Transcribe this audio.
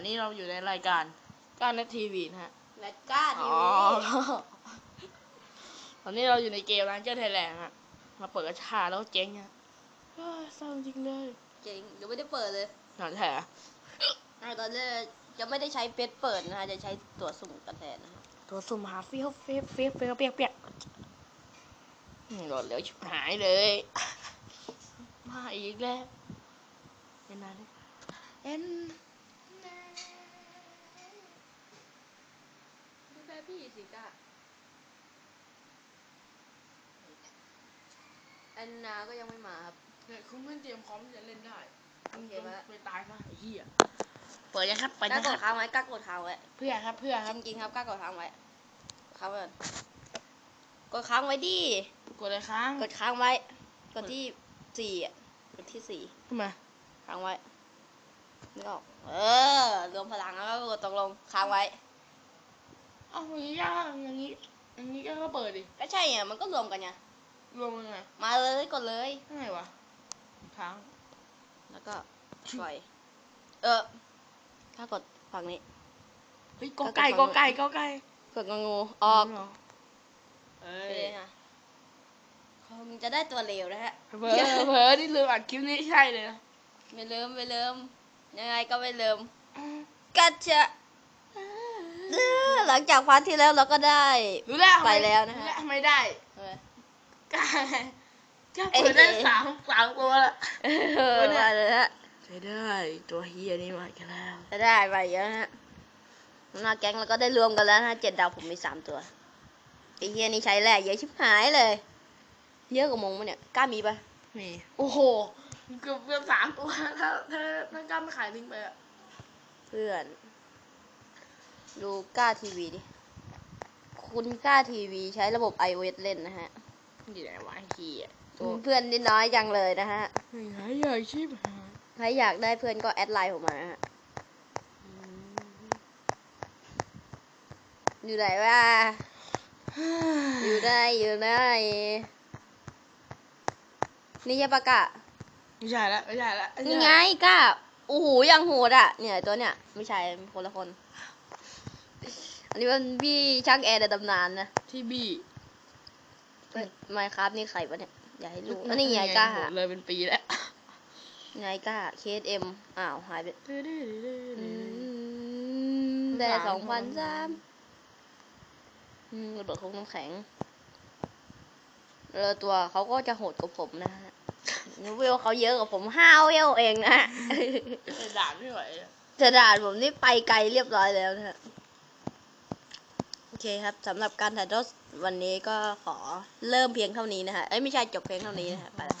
วันนี้เราอยู่ในรายการก้านเน็ตทีวีนะฮะแมตก้าทีอ๋อวีตอนนี้เราอยู่ในเกมร้านเจ้าไทยแลนด์ฮะมาเปิดกระชาแล้วเจ๊งฮะเฮ้ยเศร้าจริงเลยเจ๋งยังไม่ได้เปิดเลยหนังแท้อ่าตอนนี้จะไม่ได้ใช้เฟซเปิดนะฮะ จะใช้ตัวสุ่มกันแทนนะฮะตัวสุ่มหาเฟี้ยวเฟี้ยวเฟี้ยวเฟี้ยวเปียกเปียกอืมโดดเร็วชิบหายเลย มาอีกแล้วเอ็นนาเอ็น ดูแฟพี่สิก้าแอนนาก็ยังไม่มาครับ เนี่ยคุณเพื่อนเตรียมพร้อมที่จะเล่นได้โอเคปะไปตายซะไอ้เหี้ยเปิดยังครับเปิดก้ายังกคดรับค้างไว้ก้ากดค้างไว้เพื่อครับเพื่อครับจริงๆครับก้ากดค้างไว้ค้างไว้ก่อนกดค้างไว้ดิกดเลยค้างกดค้างไว้ กดที่สี่อะกดที่สี่ทำไมค้างไว้นึกออกเออรวมพลังแล้วก็กดตกลงค้างไว้ เอ้าอย่างนี้ยากอย่างนี้อย่างนี้ก็เปิดดิก็ใช่ไงมันก็รวมกันไง รวมยังไงมาเลยกดเลยยังไงวะค้างแล้วก็ปล่อย เออ ถ้ากดฝั่งนี้เฮ้ยกอไก่กอไก่กอไก่กดงองูออกเหรเอ้ไปเลยยฮะคงจะได้ตัวเร็วนะฮะเผลอเผลอนี่ลืมอัดคลิปนี้ใช่เลยนะไม่เริ่มไม่เริ่มยังไงก็ไม่เริ่มกัจจะเออหลังจากพาร์ทที่แล้วเราก็ได้รู้แล้วไปแล้วนะฮะรู้แล้วไม่ได้ เออกล้าก็เปิดได้เอ้ยสามสามตัวละเออมาเลยฮะใช้ได้ตัวเฮียนี่มาอีกันแล้วจะได้ไปเยอะนะฮะหน้าแก๊งเราก็ได้รวมกันแล้วนะฮะเจ็ดดาวผมมีสามตัวไอ้เฮียนี่ใช้แร่เยอะชิบหายเลย เยอะกว่ามงมั้ยเนี่ยกล้ามีปะมีโอ้โหเกือบเกือบสามตัวถ้าถ้าถ้ากล้าไม่ขายทิ้งไปอะเพื่อนดูกล้าทีวีดิคุณกล้าทีวีใช้ระบบ iOS เล่นนะฮะ อยู่ไหนวะไอ้เฮียเพื่อนนิดน้อยจังเลยนะฮะไหนใหญ่ชิบหายใครอยากได้เพื่อนก็แอดไลน์ผมมานะฮะอยู่ไหนวะอยู่ได้อยู่ได้นี่ใช่ปะกะไม่ใช่ละไม่ใช่ละม่ใช่นี่ไงกะโอ้โหยังโหดอะ เนี่ยตัวเนี่ย ไม่ใช่คนละคน อันนี้มันพี่ช่างแอร์ในตำนานนะที่บี้ ไมครับนี่ใครวะเนี่ยอย่าให้รู้อันนี้ไงกล้าโหดเลยเป็นปีแล้วไงกล้าเคสเอ็มอ้าวหายไปดื้อดื้อดื้อดื้ออืดื้อมแต่สสอองงคพันนสามอืมระเบิดโคงน้ำแข็งเออตัวเขาก็จะโหดกว่าผมนะฮะเวลเขาเยอะกว่าผมห้าเวลเองนะฮะไอ้ด่านไม่ไหวอะจะด่านผมนี่ไปไกลเรียบร้อยแล้วนะฮะโอ เคครับสำหรับการถ่ายทอดวันนี้ก็ขอเริ่มเพียงเท่านี้นะฮะเอ้ยไม่ใช่จบเพียงเท่านี้นะฮะไปละ